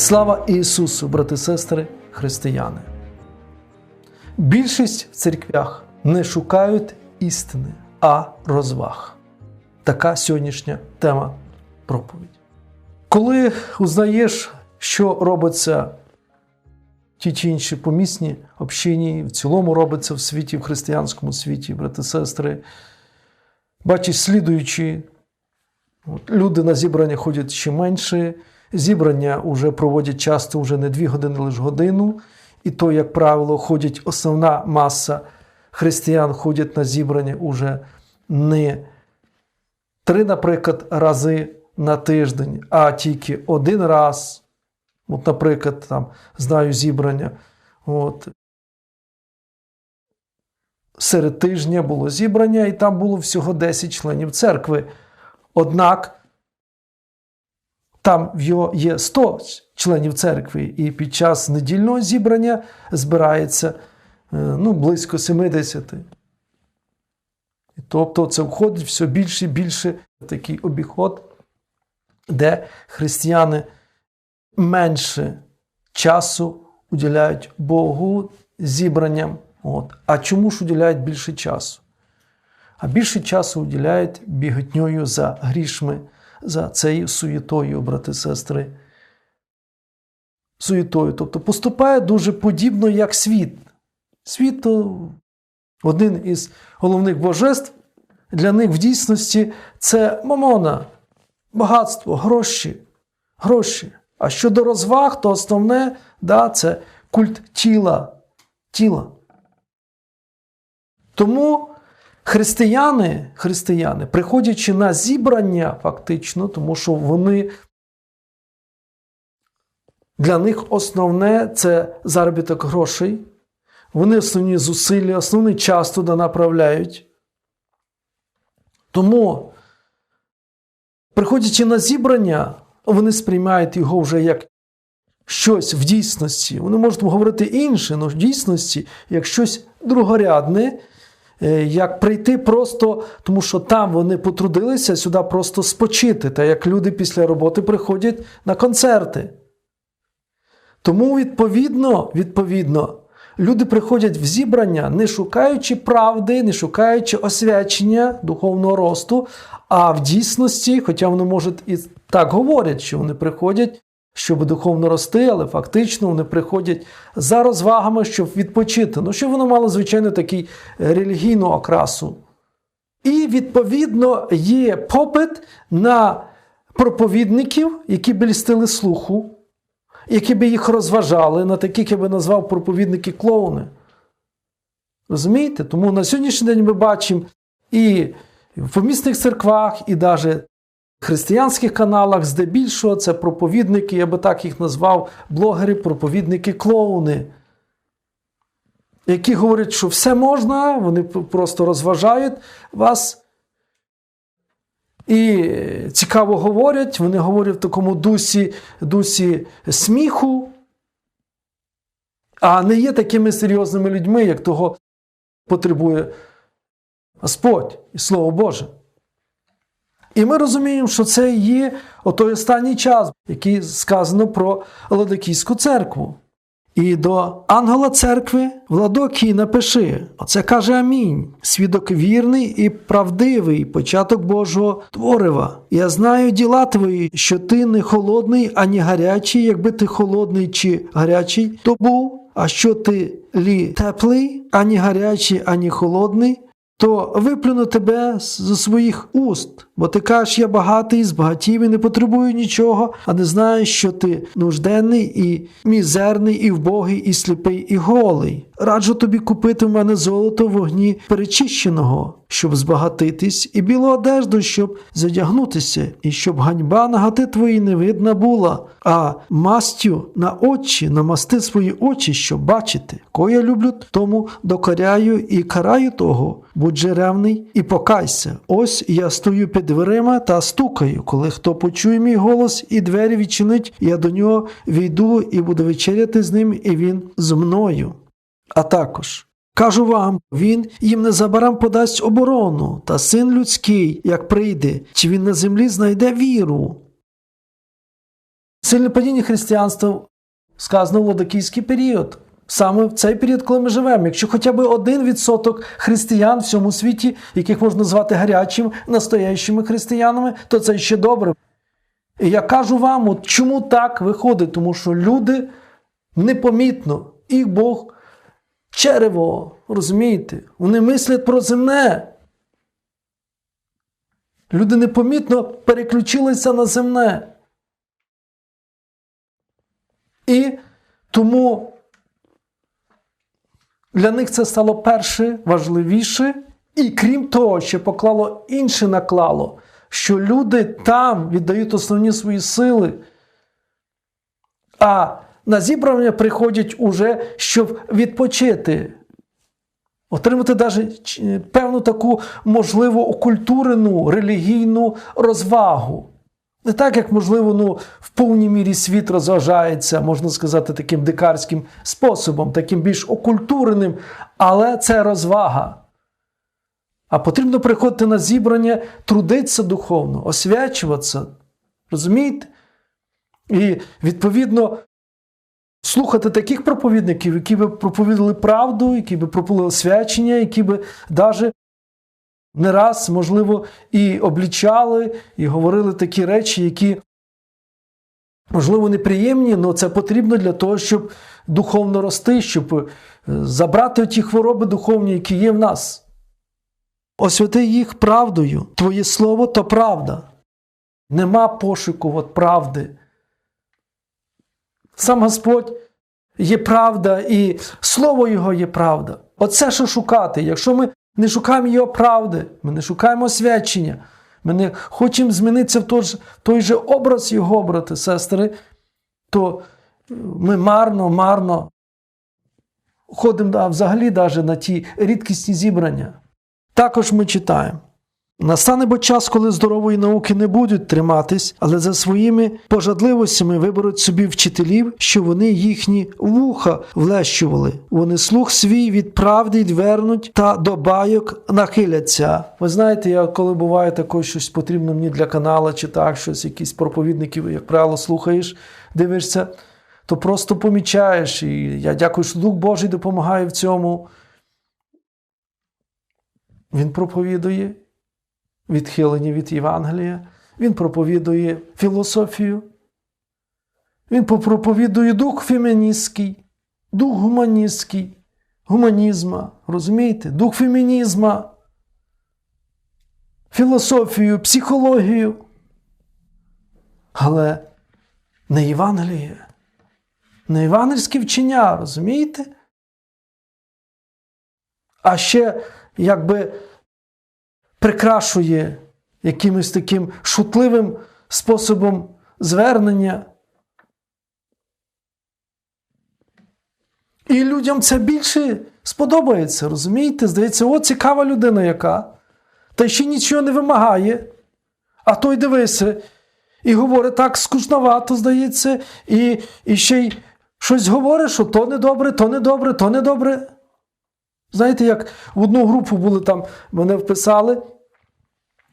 Слава Ісусу, брати сестри, християни! Більшість в церквях не шукають істини, а розваг. Така сьогоднішня тема проповіді. Коли узнаєш, що робиться ті чи інші помісні общині, в цілому робиться в світі, в християнському світі, брати сестри, бачиш слідуючі, от, люди на зібрання ходять ще менше, зібрання вже проводять часто вже не дві години, лише годину. І то, як правило, ходять основна маса християн ходять на зібрання уже не три, наприклад, рази на тиждень, а тільки один раз. От, наприклад, там знаю зібрання. От. Серед тижня було зібрання, і там було всього 10 членів церкви. Однак там є 100 членів церкви, і під час недільного зібрання збирається е, ну, близько 70. Тобто це входить все більше і більше в такий обіход, де християни менше часу уділяють Богу зібранням. От. А чому ж уділяють більше часу? А більше часу уділяють біготньою за грішми, за цією суєтою, брати сестри. Суєтою. Тобто поступає дуже подібно, як світ. Світ то один із головних божеств. Для них в дійсності це мамона, багатство, гроші. гроші. А щодо розваг, то основне да, це культ тіла. тіла. Тому християни, християни, приходячи на зібрання, фактично, тому що вони для них основне це заробіток грошей. Вони основні зусилля, основний час туди направляють. Тому, приходячи на зібрання, вони сприймають його вже як щось в дійсності. Вони можуть говорити інше, але в дійсності як щось другорядне, як прийти просто, тому що там вони потрудилися сюди просто спочити, та як люди після роботи приходять на концерти. Тому, відповідно, відповідно, люди приходять в зібрання, не шукаючи правди, не шукаючи освячення духовного росту, а в дійсності, хоча вони можуть і так говорять, що вони приходять, щоб духовно рости, але фактично вони приходять за розвагами, щоб відпочити. Ну, щоб воно мало, звичайно, такий релігійну окрасу. І, відповідно, є попит на проповідників, які б лістили слуху, які би їх розважали, на таких я би назвав проповідники клоуни. Розумієте? Тому на сьогоднішній день ми бачимо і в помісних церквах, і навіть християнських каналах, здебільшого це проповідники, я би так їх назвав, блогери, проповідники клоуни, які говорять, що все можна, вони просто розважають вас. І цікаво говорять, вони говорять в такому дусі, дусі сміху, а не є такими серйозними людьми, як того потребує Господь і Слово Боже. І ми розуміємо, що це є отой останній час, який сказано про Ладокійську церкву. І до ангела церкви Владокії напиши: Оце каже Амінь. Свідок вірний і правдивий, початок Божого творива. Я знаю діла твої, що ти не холодний, ані гарячий. Якби ти холодний чи гарячий, то був. А що ти лі теплий, ані гарячий, ані холодний, то виплюну тебе зі своїх уст, бо ти кажеш, я багатий, збагатів і не потребую нічого, а не знаєш, що ти нужденний і мізерний, і вбогий, і сліпий, і голий. Раджу тобі купити в мене золото в вогні перечищеного, щоб збагатитись, і білу одежду, щоб задягнутися, і щоб ганьба нагати твої не видна була, а мастю на очі намасти свої очі, щоб бачити. Кого я люблю, тому докоряю і караю того. Будь же ревний і покайся. Ось я стою під дверима та стукаю. Коли хто почує мій голос і двері відчинить, я до нього війду і буду вечеряти з ним, і він з мною. А також кажу вам, він їм незабаром подасть оборону, та син людський, як прийде, чи він на землі знайде віру. сильне падіння християнства сказано в Ладокійський період. Саме в цей період, коли ми живемо. Якщо хоча б один відсоток християн в цьому світі, яких можна назвати гарячими, настоящими християнами, то це ще добре. І я кажу вам, от чому так виходить? Тому що люди непомітно, їх Бог черево, розумієте? Вони мислять про земне. Люди непомітно переключилися на земне. І тому для них це стало перше, важливіше, і крім того, ще поклало інше наклало, що люди там віддають основні свої сили, а на зібрання приходять уже, щоб відпочити. Отримати навіть певну таку можливо окультурену релігійну розвагу. Не так, як, можливо, ну, в повній мірі світ розважається, можна сказати, таким дикарським способом, таким більш окультуреним, але це розвага. А потрібно приходити на зібрання, трудитися духовно, освячуватися. Розумієте? І, відповідно, слухати таких проповідників, які би проповідали правду, які би проповідали освячення, які би навіть не раз, можливо, і облічали, і говорили такі речі, які, можливо, неприємні, але це потрібно для того, щоб духовно рости, щоб е, забрати ті хвороби духовні, які є в нас. Освяти їх правдою. Твоє слово то правда. Нема пошуку от правди. Сам Господь є правда, і Слово Його є правда. Оце що шукати. Якщо ми не шукаємо його правди, ми не шукаємо свячення. ми не хочемо змінитися в той, ж, той же образ його, брати, сестри, то ми марно, марно ходимо а взагалі навіть на ті рідкісні зібрання. Також ми читаємо. Настане бо час, коли здорової науки не будуть триматись, але за своїми пожадливостями виберуть собі вчителів, що вони їхні вуха влещували. Вони слух свій від правди відвернуть та до байок нахиляться. Ви знаєте, я коли буває також щось потрібно мені для канала, чи так, щось, якісь проповідників, як правило, слухаєш, дивишся, то просто помічаєш. І я дякую, що Дух Божий допомагає в цьому. Він проповідує відхилені від Євангелія, він проповідує філософію, він проповідує дух феміністський, дух гуманістський, гуманізма, розумієте? Дух фемінізма, філософію, психологію. Але не Євангеліє, не євангельське вчення, розумієте? А ще якби прикрашує якимось таким шутливим способом звернення. І людям це більше сподобається, розумієте? Здається, о, цікава людина яка. Та ще нічого не вимагає. А той дивися, і говорить так скучновато, здається, і, і ще й щось говорить, що то недобре, то недобре, то недобре. Знаєте, як в одну групу були там, мене вписали.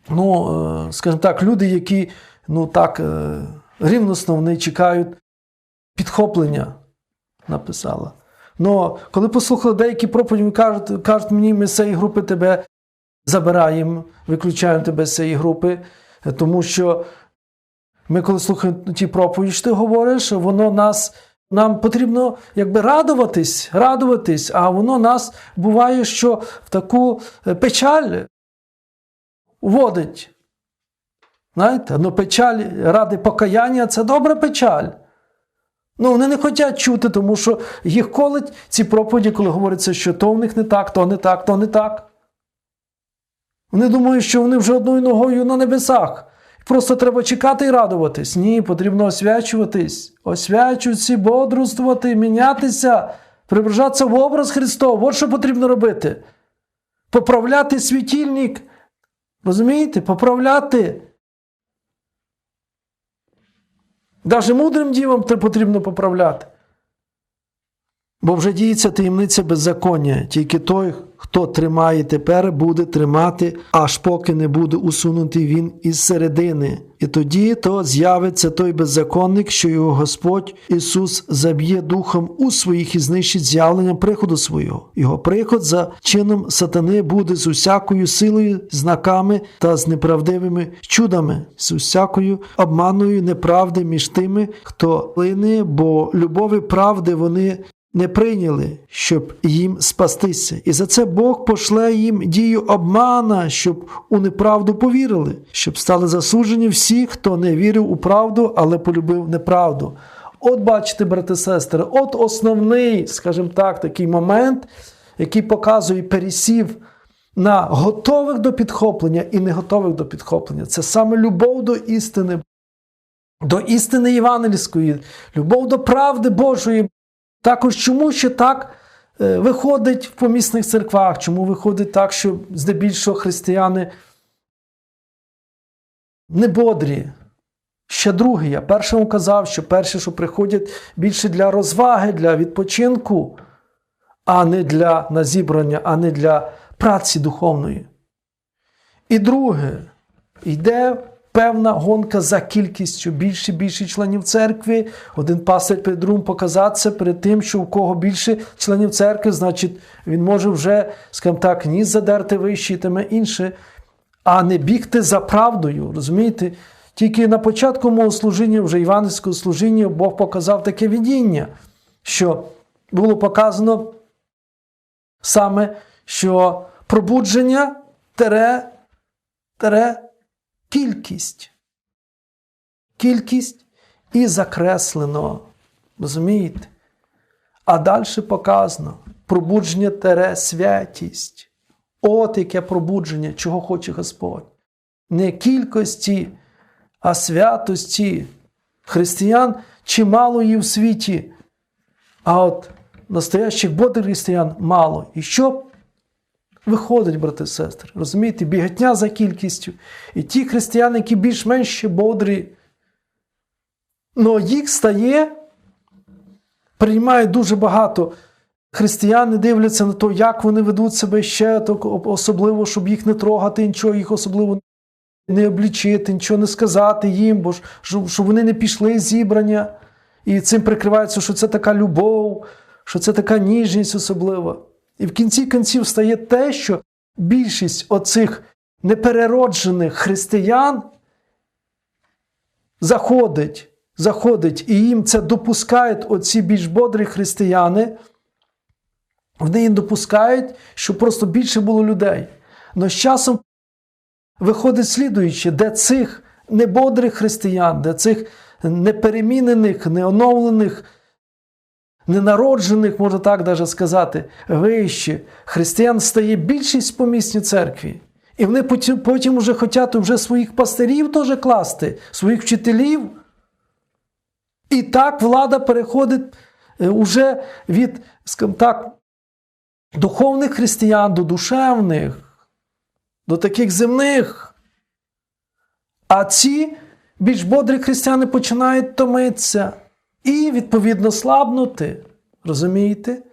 Ну, е, скажімо так, люди, які ну так, е, рівносно вони чекають підхоплення, написала. Ну, коли послухали деякі проповіді, кажуть, кажуть мені, ми з цієї групи тебе забираємо, виключаємо тебе з цієї групи, тому що ми, коли слухаємо ті проповіді, що ти говориш, воно нас. Нам потрібно якби радуватись, радуватись, а воно нас буває, що в таку печаль вводить. Знаєте, ну печаль ради покаяння це добра печаль. Ну, вони не хочуть чути, тому що їх колить ці проповіді, коли говориться, що то в них не так, то не так, то не так. Вони думають, що вони вже одною ногою на небесах. Просто треба чекати і радуватись. Ні, потрібно освячуватись, освячуватися, бодрствувати, мінятися, прибражатися в образ Христов. От що потрібно робити. Поправляти світильник. Розумієте? Поправляти. Навіть мудрим дівам потрібно поправляти. Бо вже діється таємниця беззаконня, тільки той, хто тримає тепер, буде тримати, аж поки не буде усунутий він із середини. І тоді то з'явиться той беззаконник, що його Господь Ісус заб'є духом у своїх і знищить з'явленням приходу свого. Його приход за чином сатани буде з усякою силою, знаками та з неправдивими чудами, з усякою обманою неправди між тими, хто лине, бо любові правди вони не прийняли, щоб їм спастися. І за це Бог пошле їм дію обмана, щоб у неправду повірили, щоб стали засуджені всі, хто не вірив у правду, але полюбив неправду. От бачите, брати сестри, от основний, скажімо так, такий момент, який показує пересів на готових до підхоплення і не готових до підхоплення. Це саме любов до істини, до істини євангельської, любов до правди Божої. Також чому ще так е, виходить в помісних церквах? Чому виходить так, що здебільшого християни не бодрі? Ще друге, я першому казав, що перше, що приходять більше для розваги, для відпочинку, а не для назібрання, а не для праці духовної. І друге, йде певна гонка за кількістю більше більше членів церкви. Один пастир перед другим показатися перед тим, що у кого більше членів церкви, значить, він може вже, скажімо так, ніс задерти вище і тиме інше, а не бігти за правдою. Розумієте? Тільки на початку мого служіння, вже іванівського служіння, Бог показав таке видіння, що було показано саме, що пробудження тере, тере кількість. Кількість і закреслено. Розумієте? А далі показано пробудження тере святість. От яке пробудження, чого хоче Господь. Не кількості, а святості. Християн чимало є в світі. А от настоящих бодрих християн мало. І що виходить, брати і сестри? Розумієте, бігатня за кількістю. І ті християни, які більш-менш ще бодрі, но їх стає, приймають дуже багато. Християни дивляться на те, як вони ведуть себе ще, то особливо, щоб їх не трогати, нічого їх особливо не облічити, нічого не сказати їм, бо щоб вони не пішли з зібрання. І цим прикриваються, що це така любов, що це така ніжність особлива. І в кінці кінців стає те, що більшість оцих неперероджених християн заходить, заходить, і їм це допускають оці більш бодрі християни. Вони їм допускають, щоб просто більше було людей. Но з часом виходить слідуюче, де цих небодрих християн, де цих неперемінених, неоновлених, ненароджених, можна так даже сказати, вище, християн стає більшість помісній церкві. І вони потім, потім вже хочуть вже своїх пастирів теж класти, своїх вчителів. І так влада переходить уже від, так, духовних християн до душевних, до таких земних. А ці більш бодрі християни починають томитися і, відповідно, слабнути. Розумієте?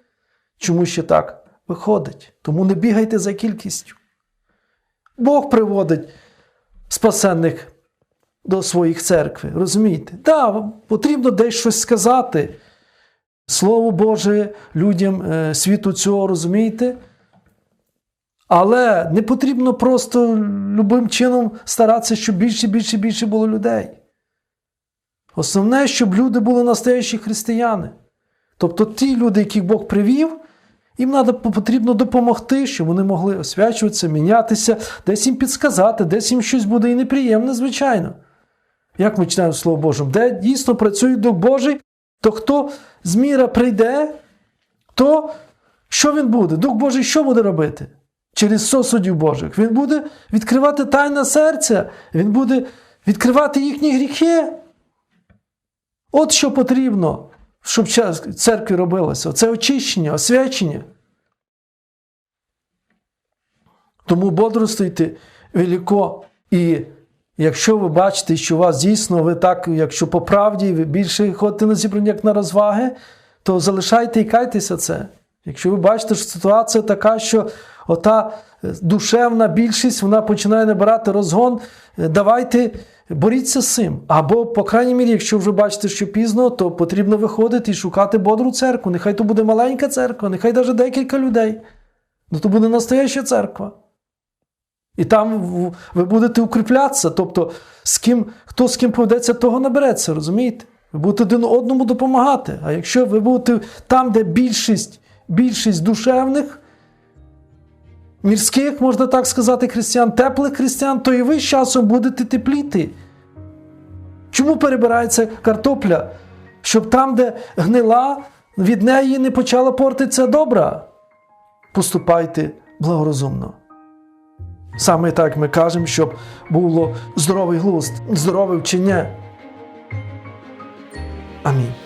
Чому ще так виходить? Тому не бігайте за кількістю. Бог приводить спасенних до своїх церкви. Розумієте? Так, да, потрібно десь щось сказати. Слово Боже людям е, світу цього, розумієте? Але не потрібно просто любим чином старатися, щоб більше, більше, більше було людей. Основне, щоб люди були настоящі християни. Тобто ті люди, яких Бог привів, їм потрібно допомогти, щоб вони могли освячуватися, мінятися, десь їм підсказати, десь їм щось буде і неприємне, звичайно. Як ми читаємо Слово Боже, де дійсно працює Дух Божий, то хто з міра прийде, то що він буде? Дух Божий що буде робити? Через сосудів Божих. Він буде відкривати тайне серця, він буде відкривати їхні гріхи. От що потрібно, щоб в церкві робилося. Це очищення, освячення. Тому бодрствуйте велико. І якщо ви бачите, що у вас дійсно, ви так, якщо по правді, ви більше ходите на зібрання, як на розваги, то залишайте і кайтеся це. Якщо ви бачите, що ситуація така, що ота душевна більшість вона починає набирати розгон, е, давайте боріться з цим. Або, по крайній мірі, якщо вже бачите, що пізно, то потрібно виходити і шукати бодру церкву. Нехай то буде маленька церква, нехай навіть декілька людей. Ну то буде настояща церква. І там ви будете укріплятися. Тобто, з ким, хто з ким поведеться, того набереться, розумієте? Ви будете один одному допомагати. А якщо ви будете там, де більшість, більшість душевних, мірських, можна так сказати, християн, теплих християн, то і ви з часом будете тепліти. Чому перебирається картопля? Щоб там, де гнила, від неї не почала портитися добра. Поступайте благорозумно. Саме так ми кажемо, щоб було здоровий глузд, здорове вчення. Амінь.